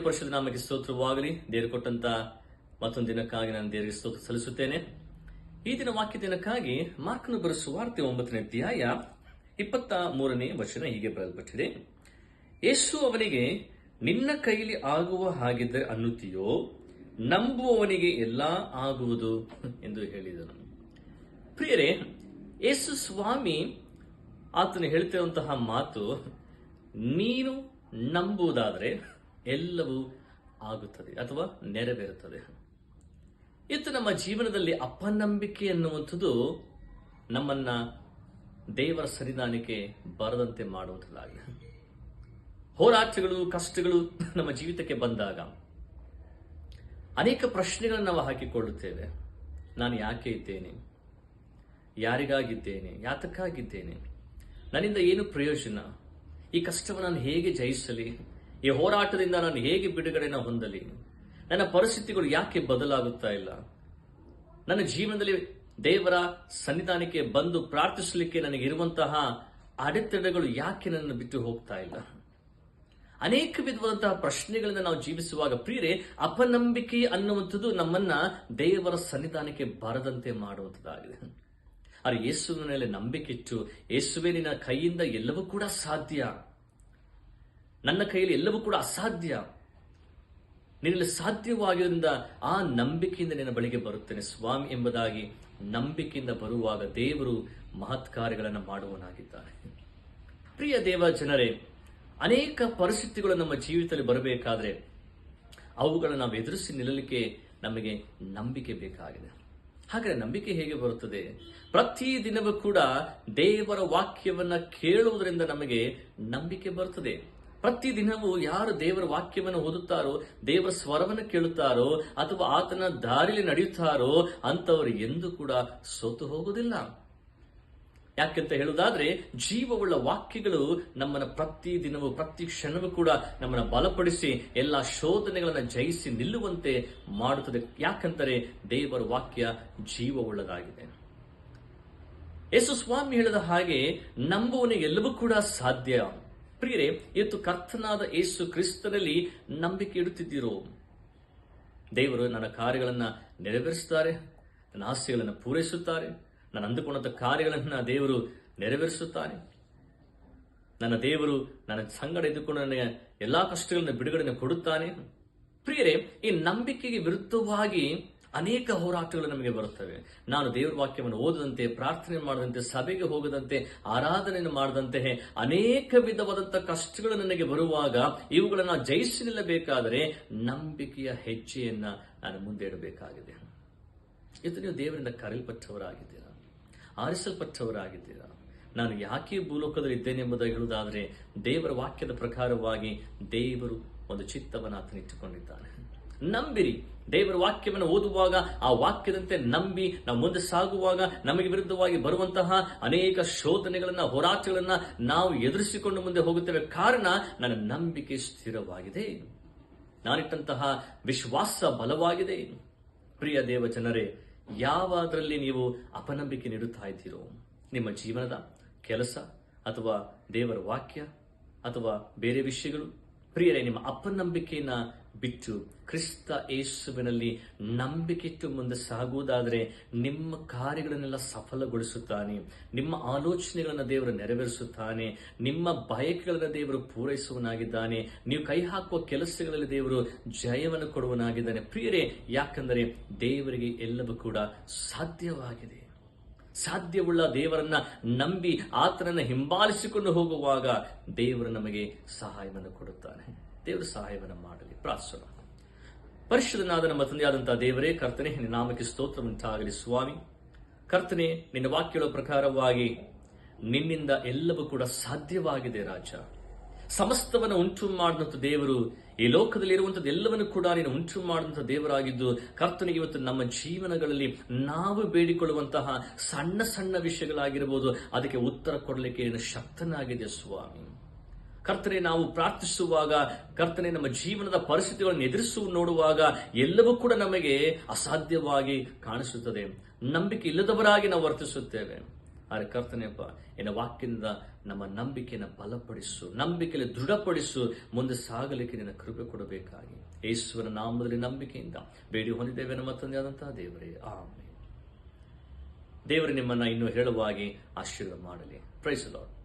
ಪರಿಶುದ್ಧ ನಮಗೆ ಸ್ತೋತ್ರವಾಗಲಿ. ದೇವರು ಕೊಟ್ಟಂತ ಮತ್ತೊಂದು ದಿನಕ್ಕಾಗಿ ನಾನು ದೇವರಿಗೆ ಸ್ತೋತ್ರ ಸಲ್ಲಿಸುತ್ತೇನೆ. ಈ ದಿನ ವಾಕ್ಯ ದಿನಕ್ಕಾಗಿ ಮಾರ್ಕನು ಬರೆಸುವ ವಾರ್ತೆ ಒಂಬತ್ತನೇ ಅಧ್ಯಾಯ ಇಪ್ಪತ್ತ ಮೂರನೇ ವಚನ ಹೀಗೆ ಬರೆಯಲ್ಪಟ್ಟಿದೆ. ಯೇಸು ಅವನಿಗೆ, ನಿನ್ನ ಕೈಲಿ ಆಗುವ ಹಾಗಿದ್ದರೆ ಅನ್ನುತ್ತೀಯೋ? ನಂಬುವವನಿಗೆ ಎಲ್ಲ ಆಗುವುದು? ಎಂದು ಹೇಳಿದನು. ಪ್ರಿಯರೇ, ಯೇಸು ಸ್ವಾಮಿ ಆತನು ಹೇಳ್ತಿರುವಂತಹ ಮಾತು, ನೀನು ನಂಬುವುದಾದರೆ ಎಲ್ಲವೂ ಆಗುತ್ತದೆ ಅಥವಾ ನೆರವೇರುತ್ತದೆ. ಇತ್ತು ನಮ್ಮ ಜೀವನದಲ್ಲಿ ಅಪನಂಬಿಕೆ ಎನ್ನುವಂಥದ್ದು ನಮ್ಮನ್ನ ದೇವರ ಸನ್ನಿಧಾನಕ್ಕೆ ಬರದಂತೆ ಮಾಡುವಂಥದ್ದಾಗಿದೆ. ಹೋರಾಟಗಳು, ಕಷ್ಟಗಳು ನಮ್ಮ ಜೀವಿತಕ್ಕೆ ಬಂದಾಗ ಅನೇಕ ಪ್ರಶ್ನೆಗಳನ್ನು ನಾವು ಹಾಕಿಕೊಳ್ಳುತ್ತೇವೆ. ನಾನು ಯಾಕೆ ಇದ್ದೇನೆ? ಯಾರಿಗಾಗಿದ್ದೇನೆ? ಯಾತಕ್ಕಾಗಿದ್ದೇನೆ? ನನ್ನಿಂದ ಏನು ಪ್ರಯೋಜನ? ಈ ಕಷ್ಟವನ್ನು ನಾನು ಹೇಗೆ ಜಯಿಸಲಿ? ಈ ಹೋರಾಟದಿಂದ ನಾನು ಹೇಗೆ ಬಿಡುಗಡೆನ ಹೊಂದಲಿ? ನನ್ನ ಪರಿಸ್ಥಿತಿಗಳು ಯಾಕೆ ಬದಲಾಗುತ್ತಾ ಇಲ್ಲ? ನನ್ನ ಜೀವನದಲ್ಲಿ ದೇವರ ಸನ್ನಿಧಾನಕ್ಕೆ ಬಂದು ಪ್ರಾರ್ಥಿಸಲಿಕ್ಕೆ ನನಗಿರುವಂತಹ ಅಡೆತಡೆಗಳು ಯಾಕೆ ನನ್ನನ್ನು ಬಿಟ್ಟು ಹೋಗ್ತಾ ಇಲ್ಲ? ಅನೇಕ ವಿಧವಾದಂತಹ ಪ್ರಶ್ನೆಗಳನ್ನು ನಾವು ಜೀವಿಸುವಾಗ, ಪ್ರಿಯರೇ, ಅಪನಂಬಿಕೆ ಅನ್ನುವಂಥದ್ದು ನಮ್ಮನ್ನ ದೇವರ ಸನ್ನಿಧಾನಕ್ಕೆ ಬರದಂತೆ ಮಾಡುವಂಥದ್ದಾಗಿದೆ. ಆದರೆ ಯೇಸುವಿನ ಮೇಲೆ ನಂಬಿಕೆ ಇಟ್ಟು ಯೇಸುವಿನ ಕೈಯಿಂದ ಎಲ್ಲವೂ ಕೂಡ ಸಾಧ್ಯ. ನನ್ನ ಕೈಯಲ್ಲಿ ಎಲ್ಲವೂ ಕೂಡ ಅಸಾಧ್ಯ. ನಿನ್ನಲ್ಲಿ ಸಾಧ್ಯವಾಗಿದ್ದರಿಂದ ಆ ನಂಬಿಕೆಯಿಂದ ನಿನ್ನ ಬಳಿಗೆ ಬರುತ್ತೇನೆ. ಸ್ವಾಮಿ ಎಂಬುದಾಗಿ ನಂಬಿಕೆಯಿಂದ ಬರುವಾಗ ದೇವರು ಮಹತ್ ಕಾರ್ಯಗಳನ್ನು ಮಾಡುವನಾಗಿದ್ದಾನೆ ಪ್ರಿಯ ದೇವ ಜನರೇ, ಅನೇಕ ಪರಿಸ್ಥಿತಿಗಳು ನಮ್ಮ ಜೀವಿತದಲ್ಲಿ ಬರಬೇಕಾದ್ರೆ ಅವುಗಳನ್ನು ನಾವು ಎದುರಿಸಿ ನಿಲ್ಲಲಿಕ್ಕೆ ನಮಗೆ ನಂಬಿಕೆ ಬೇಕಾಗಿದೆ. ಹಾಗೆ ನಂಬಿಕೆ ಹೇಗೆ ಬರುತ್ತದೆ? ಪ್ರತಿ ದಿನವೂ ಕೂಡ ದೇವರ ವಾಕ್ಯವನ್ನು ಕೇಳುವುದರಿಂದ ನಮಗೆ ನಂಬಿಕೆ ಬರುತ್ತದೆ. ಪ್ರತಿ ದಿನವೂ ಯಾರು ದೇವರ ವಾಕ್ಯವನ್ನು ಓದುತ್ತಾರೋ, ದೇವರ ಸ್ವರವನ್ನು ಕೇಳುತ್ತಾರೋ, ಅಥವಾ ಆತನ ದಾರಿಯಲ್ಲಿ ನಡೆಯುತ್ತಾರೋ ಅಂತವರು ಎಂದೂ ಕೂಡ ಸೋತು ಹೋಗುವುದಿಲ್ಲ. ಯಾಕೆಂತ ಹೇಳುವುದಾದ್ರೆ, ಜೀವವುಳ್ಳ ವಾಕ್ಯಗಳು ನಮ್ಮನ್ನು ಪ್ರತಿ ದಿನವೂ ಪ್ರತಿ ಕ್ಷಣವೂ ಕೂಡ ನಮ್ಮನ್ನು ಬಲಪಡಿಸಿ, ಎಲ್ಲ ಶೋಧನೆಗಳನ್ನು ಜಯಿಸಿ ನಿಲ್ಲುವಂತೆ ಮಾಡುತ್ತದೆ. ಯಾಕಂದರೆ, ದೇವರ ವಾಕ್ಯ ಜೀವವುಳ್ಳದಾಗಿದೆ. ಯೇಸು ಸ್ವಾಮಿ ಹೇಳಿದ ಹಾಗೆ ನಂಬುವನೇ ಎಲ್ಲವೂ ಕೂಡ ಸಾಧ್ಯ. ಪ್ರಿಯರೇ, ಇವತ್ತು ಕರ್ತನಾದ ಯೇಸು ಕ್ರಿಸ್ತನಲ್ಲಿ ನಂಬಿಕೆ ಇಡುತ್ತಿದ್ದೀರೋ? ದೇವರು ನನ್ನ ಕಾರ್ಯಗಳನ್ನು ನೆರವೇರಿಸುತ್ತಾರೆ, ನನ್ನ ಆಸೆಗಳನ್ನು ಪೂರೈಸುತ್ತಾರೆ, ನಾನು ಅಂದುಕೊಂಡಂಥ ಕಾರ್ಯಗಳನ್ನು ದೇವರು ನೆರವೇರಿಸುತ್ತಾನೆ ನನ್ನ ದೇವರು ನನ್ನ ಸಂಗಡ ಇದ್ದುಕೊಂಡು ನನಗೆ ಎಲ್ಲಾ ಕಷ್ಟಗಳನ್ನು ಬಿಡುಗಡೆಯನ್ನು ಕೊಡುತ್ತಾನೆ. ಪ್ರಿಯರೇ, ಈ ನಂಬಿಕೆಗೆ ವಿರುದ್ಧವಾಗಿ ಅನೇಕ ಹೋರಾಟಗಳು ನಮಗೆ ಬರುತ್ತವೆ. ನಾನು ದೇವರ ವಾಕ್ಯವನ್ನು ಓದದಂತೆ, ಪ್ರಾರ್ಥನೆ ಮಾಡದಂತೆ, ಸಭೆಗೆ ಹೋಗದಂತೆ, ಆರಾಧನೆಯನ್ನು ಮಾಡದಂತೆ ಅನೇಕ ವಿಧವಾದಂತಹ ಕಷ್ಟಗಳು ನನಗೆ ಬರುವಾಗ ಇವುಗಳನ್ನು ಜಯಿಸಿ ನಿಲ್ಲಬೇಕಾದರೆ ನಂಬಿಕೆಯ ಹೆಜ್ಜೆಯನ್ನ ನಾನು ಮುಂದೆ ಇಡಬೇಕಾಗಿದೆ ಇದು ನೀವು ದೇವರಿಂದ ಕರೆಯಲ್ಪಟ್ಟವರಾಗಿದ್ದೀರಾ. ಆರಿಸಲ್ಪಟ್ಟವರಾಗಿದ್ದೀರಾ. ನಾನು ಯಾಕೆ ಭೂಲೋಕದಲ್ಲಿ ಇದ್ದೇನೆ ಎಂಬುದಾಗಿ ಹೇಳುವುದಾದರೆ ದೇವರ ವಾಕ್ಯದ ಪ್ರಕಾರವಾಗಿ ದೇವರು ಒಂದು ಚಿತ್ತವನ್ನು ಆತನ ಇಟ್ಟುಕೊಂಡಿದ್ದಾನೆ ನಂಬಿರಿ. ದೇವರ ವಾಕ್ಯವನ್ನು ಓದುವಾಗ ಆ ವಾಕ್ಯದಂತೆ ನಂಬಿ, ನಾವು ಮುಂದೆ ಸಾಗುವಾಗ ನಮಗೆ ವಿರುದ್ಧವಾಗಿ ಬರುವಂತಹ ಅನೇಕ ಶೋಧನೆಗಳನ್ನ, ಹೋರಾಟಗಳನ್ನ ನಾವು ಎದುರಿಸಿಕೊಂಡು ಮುಂದೆ ಹೋಗುತ್ತೇವೆ. ಕಾರಣ, ನನ್ನ ನಂಬಿಕೆ ಸ್ಥಿರವಾಗಿದೆ. ನಾನಿಟ್ಟಂತಹ ವಿಶ್ವಾಸ ಬಲವಾಗಿದೆ. ಪ್ರಿಯ ದೇವ ಜನರೇ ಯಾವಾದರಲ್ಲಿ ನೀವು ಅಪನಂಬಿಕೆ ನೀಡುತ್ತಾ ಇದ್ದೀರೋ, ನಿಮ್ಮ ಜೀವನದ ಕೆಲಸ ಅಥವಾ ದೇವರ ವಾಕ್ಯ ಅಥವಾ ಬೇರೆ ವಿಷಯಗಳು ಪ್ರಿಯರೇ, ನಿಮ್ಮ ಅಪನಂಬಿಕೆಯನ್ನ ಬಿಟ್ಟು ಕ್ರಿಸ್ತ ಯೇಸುವಿನಲ್ಲಿ ನಂಬಿಕೆಟ್ಟು ಮುಂದೆ ಸಾಗುವುದಾದರೆ ನಿಮ್ಮ ಕಾರ್ಯಗಳನ್ನೆಲ್ಲ ಸಫಲಗೊಳಿಸುತ್ತಾನೆ. ನಿಮ್ಮ ಆಲೋಚನೆಗಳನ್ನು ದೇವರು ನೆರವೇರಿಸುತ್ತಾನೆ. ನಿಮ್ಮ ಬಯಕೆಗಳನ್ನು ದೇವರು ಪೂರೈಸುವನಾಗಿದ್ದಾನೆ ನೀವು ಕೈ ಹಾಕುವ ಕೆಲಸಗಳಲ್ಲಿ ದೇವರು ಜಯವನ್ನು ಕೊಡುವನಾಗಿದ್ದಾನೆ ಪ್ರಿಯರೇ, ಯಾಕಂದರೆ ದೇವರಿಗೆ ಎಲ್ಲವೂ ಕೂಡ ಸಾಧ್ಯವಾಗಿದೆ. ಸಾಧ್ಯವುಳ್ಳ ದೇವರನ್ನ ನಂಬಿ ಆತನನ್ನು ಹಿಂಬಾಲಿಸಿಕೊಂಡು ಹೋಗುವಾಗ ದೇವರು ನಮಗೆ ಸಹಾಯವನ್ನು ಕೊಡುತ್ತಾನೆ. ದೇವರು ಸಹಾಯವನ್ನು ಮಾಡಲಿ. ಪ್ರಾರ್ಥನೆ ಪರಿಶುದ್ಧನಾದ ನಮ್ಮ ತಂದೆಯಾದಂತಹ ದೇವರೇ, ಕರ್ತನೆ, ನಿನ್ನ ನಾಮಕ್ಕೆ ಸ್ತೋತ್ರ ಉಂಟಾಗಲಿ ಸ್ವಾಮಿ. ಕರ್ತನೆ, ನಿನ್ನ ವಾಕ್ಯಗಳ ಪ್ರಕಾರವಾಗಿ ನಿನ್ನಿಂದ ಎಲ್ಲವೂ ಕೂಡ ಸಾಧ್ಯವಾಗಿದೆ ರಾಜ. ಸಮಸ್ತವನ್ನು ಉಂಟು ಮಾಡಿದಂಥ ದೇವರು, ಈ ಲೋಕದಲ್ಲಿ ಇರುವಂಥದ್ದು ಎಲ್ಲವನ್ನು ಕೂಡ ನೀನು ಉಂಟು ಮಾಡಿದಂಥ ದೇವರಾಗಿದ್ದು, ಕರ್ತನಿಗೆ ಇವತ್ತು ನಮ್ಮ ಜೀವನಗಳಲ್ಲಿ ನಾವು ಬೇಡಿಕೊಳ್ಳುವಂತಹ ಸಣ್ಣ ಸಣ್ಣ ವಿಷಯಗಳಾಗಿರ್ಬೋದು, ಅದಕ್ಕೆ ಉತ್ತರ ಕೊಡಲಿಕ್ಕೆ ಶಕ್ತನಾಗಿದೆ ಸ್ವಾಮಿ. ಕರ್ತನೆ, ನಾವು ಪ್ರಾರ್ಥಿಸುವಾಗ, ಕರ್ತನೆ, ನಮ್ಮ ಜೀವನದ ಪರಿಸ್ಥಿತಿಗಳನ್ನು ಎದುರಿಸುವ ನೋಡುವಾಗ ಎಲ್ಲವೂ ಕೂಡ ನಮಗೆ ಅಸಾಧ್ಯವಾಗಿ ಕಾಣಿಸುತ್ತದೆ. ನಂಬಿಕೆ ಇಲ್ಲದವರಾಗಿ ನಾವು ವರ್ತಿಸುತ್ತೇವೆ. ಆದರೆ ಕರ್ತನೆಯಪ್ಪ ಎನ್ನ ವಾಕ್ಯದಿಂದ ನಮ್ಮ ನಂಬಿಕೆಯನ್ನು ಬಲಪಡಿಸು, ನಂಬಿಕೆಯಲ್ಲಿ ದೃಢಪಡಿಸು, ಮುಂದೆ ಸಾಗಲಿಕ್ಕೆ ನಿನ್ನ ಕೃಪೆ ಕೊಡಬೇಕಾಗಿ. ಈಶ್ವರ ನಾಮದಲ್ಲಿ ನಂಬಿಕೆಯಿಂದ ಬೇಡಿ ಹೊಂದಿದ್ದೇವೆ ನಮ್ಮ ತಂದೆಯಾದಂತಹ ದೇವರೇ. ಆಮೇಲೆ ದೇವರು, ನಿಮ್ಮನ್ನ ಇನ್ನೂ ಹೇಳುವಾಗಿ ಆಶೀರ್ವಾದ ಮಾಡಲಿ. Price lord